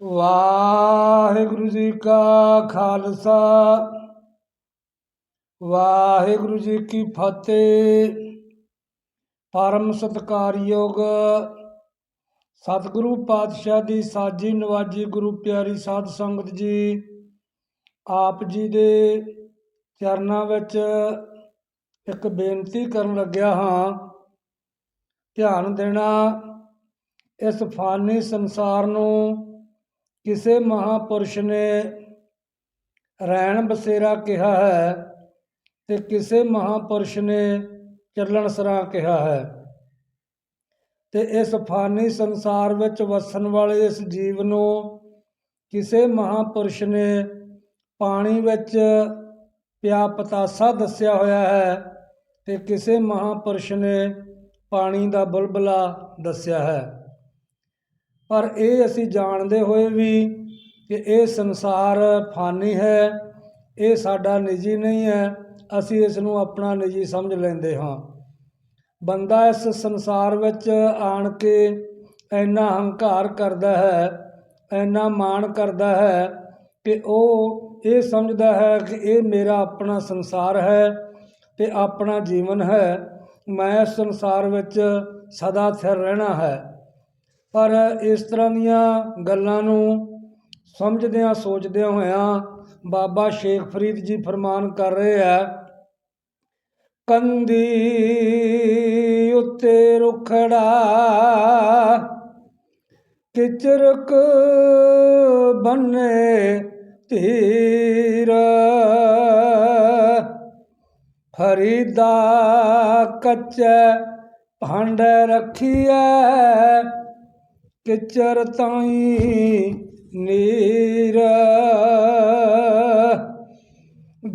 ਵਾਹਿਗੁਰੂ ਜੀ ਕਾ ਖਾਲਸਾ, ਵਾਹਿਗੁਰੂ ਜੀ ਕੀ ਫਤਿਹ। ਪਰਮ ਸਤਿਕਾਰਯੋਗ ਸਤਿਗੁਰੂ ਪਾਤਸ਼ਾਹ ਦੀ ਸਾਜੀ ਨਵਾਜੀ ਗੁਰੂ ਪਿਆਰੀ ਸਾਧ ਸੰਗਤ ਜੀ, ਆਪ ਜੀ ਦੇ ਚਰਨਾਂ ਵਿੱਚ ਇੱਕ ਬੇਨਤੀ ਕਰਨ ਲੱਗਿਆ ਹਾਂ, ਧਿਆਨ ਦੇਣਾ ਇਸ ਫਾਨੀ ਸੰਸਾਰ ਨੂੰ ਕਿਸੇ ਮਹਾਪੁਰਸ਼ ਨੇ ਰਹਿਣ ਬਸੇਰਾ ਕਿਹਾ ਹੈ ਤੇ ਕਿਸੇ ਮਹਾਪੁਰਸ਼ ਨੇ ਚੱਲਣ ਸਰਾਂ ਕਿਹਾ ਹੈ। ਤੇ ਇਸ ਫਾਨੀ ਸੰਸਾਰ ਵਿੱਚ ਵਸਣ ਵਾਲੇ ਇਸ ਜੀਵ ਨੂੰ ਕਿਸੇ ਮਹਾਪੁਰਸ਼ ਨੇ ਪਾਣੀ ਵਿੱਚ ਪਿਆ ਪਤਾਸਾ ਦੱਸਿਆ ਹੋਇਆ ਹੈ ਤੇ ਕਿਸੇ ਮਹਾਪੁਰਸ਼ ਨੇ ਪਾਣੀ ਦਾ ਬੁਲਬੁਲਾ ਦੱਸਿਆ ਹੈ। ਪਰ ਇਹ ਅਸੀਂ ਜਾਣਦੇ ਹੋਏ ਵੀ ਕਿ ਇਹ ਸੰਸਾਰ ਫਾਨੀ ਹੈ, ਇਹ ਸਾਡਾ ਨਿੱਜੀ ਨਹੀਂ ਹੈ, ਅਸੀਂ ਇਸ ਨੂੰ ਆਪਣਾ ਨਿੱਜੀ ਸਮਝ ਲੈਂਦੇ ਹਾਂ। ਬੰਦਾ ਇਸ ਸੰਸਾਰ ਵਿੱਚ ਆਣ ਕੇ ਇੰਨਾ ਹੰਕਾਰ ਕਰਦਾ ਹੈ, ਇੰਨਾ ਮਾਣ ਕਰਦਾ ਹੈ ਕਿ ਉਹ ਇਹ ਸਮਝਦਾ ਹੈ ਕਿ ਇਹ ਮੇਰਾ ਆਪਣਾ ਸੰਸਾਰ ਹੈ ਤੇ ਆਪਣਾ ਜੀਵਨ ਹੈ, ਮੈਂ ਇਸ ਸੰਸਾਰ ਵਿੱਚ ਸਦਾ ਸਥਿਰ ਰਹਿਣਾ ਹੈ। ਪਰ ਇਸ ਤਰ੍ਹਾਂ ਦੀਆਂ ਗੱਲਾਂ ਨੂੰ ਸਮਝਦਿਆਂ, ਸੋਚਦਿਆਂ ਹੋਇਆਂ ਬਾਬਾ ਸ਼ੇਖ ਫਰੀਦ ਜੀ ਫਰਮਾਨ ਕਰ ਰਹੇ ਹੈ ਕੰਦੀ ਉੱਤੇ ਰੁਖੜਾ, ਕਿਚਰਕ ਬੰਨੇ ਧੀਰ ਫਰੀਦਾ ਕੱਚੇ ਭਾਂਡੇ ਰੱਖੀਐ ਕਿਚਰ ਤਾਈ ਨੀਰ।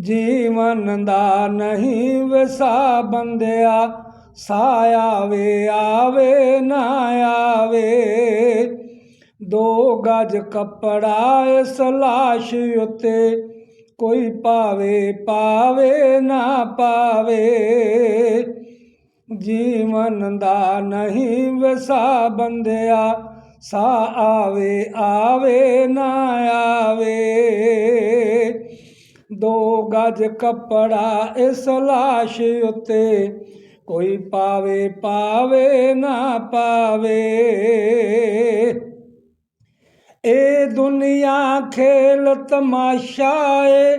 ਜੀਵਨ ਦਾ ਨਹੀਂ ਵਸਾ ਬੰਦਿਆ ਸਾਆਵੇ ਆਵੇ, ਨਾ ਆਵੇ। ਦੋ ਗਜ ਕੱਪੜਾ ਇਸ ਲਾਸ਼ ਉਤੇ, ਕੋਈ ਪਾਵੇ ਪਾਵੇ, ਨਾ ਪਾਵੇ। ਜੀਵਨ ਦਾ ਨਹੀਂ ਵਸਾ ਬੰਦਿਆ ਸਾ ਆਵੇ ਆਵੇ, ਨਾ ਆਵੇ। ਦੋ ਗਜ ਕੱਪੜਾ ਇਸ ਲਾਸ਼ ਉਤੇ, ਕੋਈ ਪਾਵੇ ਪਾਵੇ, ਨਾ ਪਾਵੇ। ਇਹ ਦੁਨੀਆ ਖੇਲ ਤਮਾਸ਼ਾ ਏ,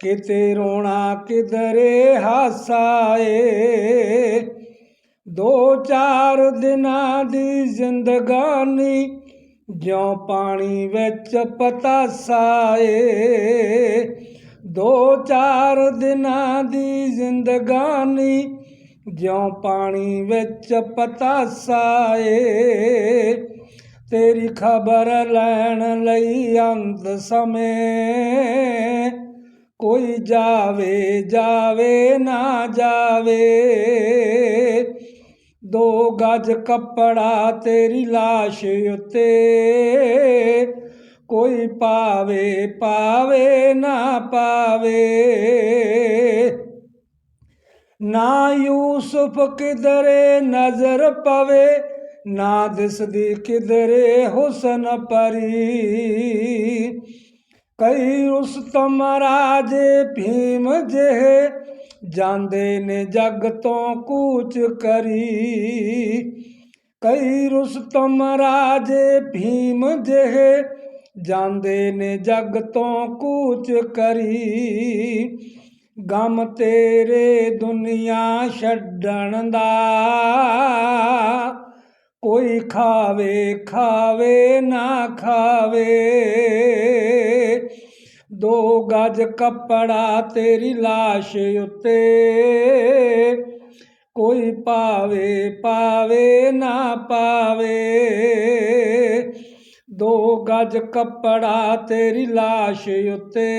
ਕਿਤੇ ਰੋਣਾ, ਕਿਧਰੇ ਹਾਸਾ ਏ। ਦੋ ਚਾਰ ਦਿਨਾਂ ਦੀ ਜ਼ਿੰਦਗਾਨੀ, ਜਿਉਂ ਪਾਣੀ ਵਿੱਚ ਪਤਾਸਾ ਏ ਦੋ ਚਾਰ ਦਿਨਾਂ ਦੀ ਜ਼ਿੰਦਗਾਨੀ, ਜਿਉਂ ਪਾਣੀ ਵਿੱਚ ਪਤਾਸਾ ਏ ਤੇਰੀ ਖਬਰ ਲੈਣ ਲਈ ਅੰਤ ਸਮੇਂ, ਕੋਈ ਜਾਵੇ ਜਾਵੇ, ਨਾ ਜਾਵੇ। ਦੋ ਗਜ ਕੱਪੜਾ ਤੇਰੀ লাশ ਉੱਤੇ। ਕੋਈ ਪਾਵੇ ਪਾਵੇ, ਨਾ ਪਾਵੇ। ਨਾ ਯੂਸਫ ਕਿਧਰੇ ਨਜ਼ਰ ਪਵੇ, ਨਾ ਦਿਸਦੀ ਕਿਧਰੇ ਹੁਸਨ ਪਰੀ। ਕਈ ਰੁਸਤਮ ਰਾਜੇ ਭੀਮ ਜਿਹੇ ਜਾਂਦੇ ਨੇ ਜਗ ਤੋਂ ਕੂਚ ਕਰੀ। ਕਈ ਰੁਸਤਮ ਰਾਜੇ ਭੀਮ ਜਿਹੇ ਜਾਂਦੇ ਨੇ ਜੱਗ ਤੋਂ ਕੂਚ ਕਰੀ। ਗਮ ਤੇਰੇ ਦੁਨੀਆ ਛੱਡਣ ਦਾ ਕੋਈ ਖਾਵੇ ਖਾਵੇ ਨਾ ਖਾਵੇ। ਦੋ ਗਜ ਕੱਪੜਾ ਤੇਰੀ লাশ ਉੱਤੇ ਕੋਈ ਪਾਵੇ ਪਾਵੇ ਨਾ ਪਾਵੇ ਦੋ ਗਜ ਕੱਪੜਾ ਤੇਰੀ লাশ ਉੱਤੇ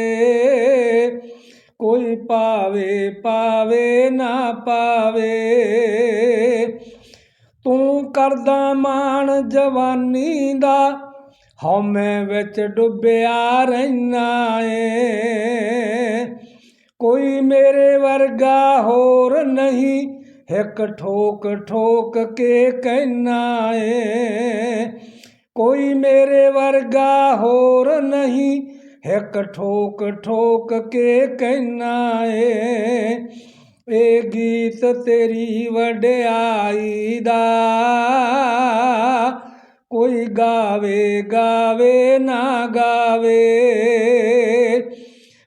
ਕੋਈ ਪਾਵੇ ਪਾਵੇ ਨਾ ਪਾਵੇ ਤੂੰ ਕਰਦਾ ਮਾਣ ਜਵਾਨੀ ਦਾ ਹਉਮੈ ਵਿੱਚ ਡੁੱਬਿਆ ਰਹਿਣਾ ਏ। ਕੋਈ ਮੇਰੇ ਵਰਗਾ ਹੋਰ ਨਹੀਂ, ਇੱਕ ਠੋਕ ਠੋਕ ਕੇ ਕਹਿਣਾ ਏ। ਕੋਈ ਮੇਰੇ ਵਰਗਾ ਹੋਰ ਨਹੀਂ, ਇੱਕ ਠੋਕ ਠੋਕ ਕੇ ਕਹਿਣਾ ਏ। ਇਹ ਗੀਤ ਤੇਰੀ ਵਡਿਆਈ ਦਾ ਕੋਈ ਗਾਵੇ ਗਾਵੇ ਨਾ ਗਾਵੇ।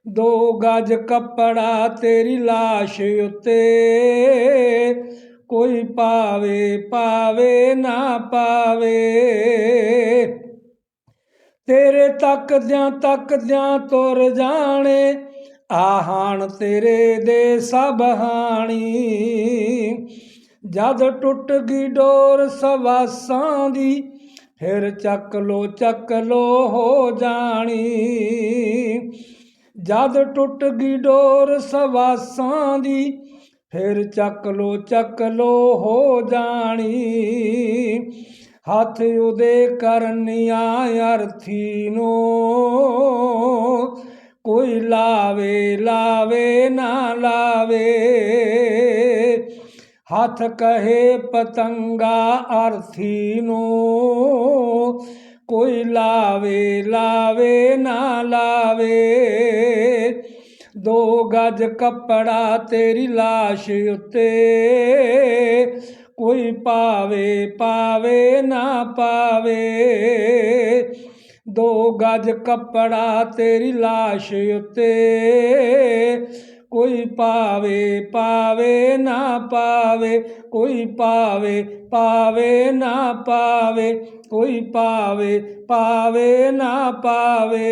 ਦੋ ਗਜ ਕੱਪੜਾ ਤੇਰੀ ਲਾਸ਼ ਉੱਤੇ। ਕੋਈ ਪਾਵੇ ਪਾਵੇ ਨਾ ਪਾਵੇ। ਤੇਰੇ ਤੱਕਦਿਆਂ ਤੱਕਦਿਆਂ ਤੁਰ ਜਾਣੇ, ਆਹਣ ਤੇਰੇ ਦੇ ਸਭ ਹਾਣੀ। ਜਦ ਟੁੱਟ ਗਈ ਡੋਰ ਸਵਾਸਾਂ ਦੀ ਫਿਰ ਚੱਕ ਲੋ ਚੱਕ ਲੋ ਹੋ ਜਾਣੀ। ਜਦ ਟੁੱਟ ਗਈ ਡੋਰ ਸਵਾਸਾਂ ਦੀ, ਫਿਰ ਚੱਕ ਲੋ ਚੱਕ ਲੋ ਹੋ ਜਾਣੀ। ਹੱਥ ਉਹਦੇ ਕਰਨੀਆਂ ਅਰਥੀ ਨੂੰ। ਕੋਈ ਲਾਵੇ ਲਾਵੇ, ਨਾ ਲਾਵੇ। ਹੱਥ ਕਹੇ ਪਤੰਗਾ ਅਰਥੀ ਨੂੰ। ਕੋਈ ਲਾਵੇ ਲਾਵੇ, ਨਾ ਲਾਵੇ। ਦੋ ਗਜ ਕੱਪੜਾ ਤੇਰੀ ਲਾਸ਼ ਉੱਤੇ। ਕੋਈ ਪਾਵੇ ਪਾਵੇ, ਨਾ ਪਾਵੇ। ਦੋ ਗਜ ਕੱਪੜਾ ਤੇਰੀ ਲਾਸ਼ ਉੱਤੇ। ਕੋਈ ਪਾਵੇ ਪਾਵੇ ਨਾ ਪਾਵੇ, ਕੋਈ ਪਾਵੇ ਪਾਵੇ ਨਾ ਪਾਵੇ, ਕੋਈ ਪਾਵੇ ਪਾਵੇ ਨਾ ਪਾਵੇ।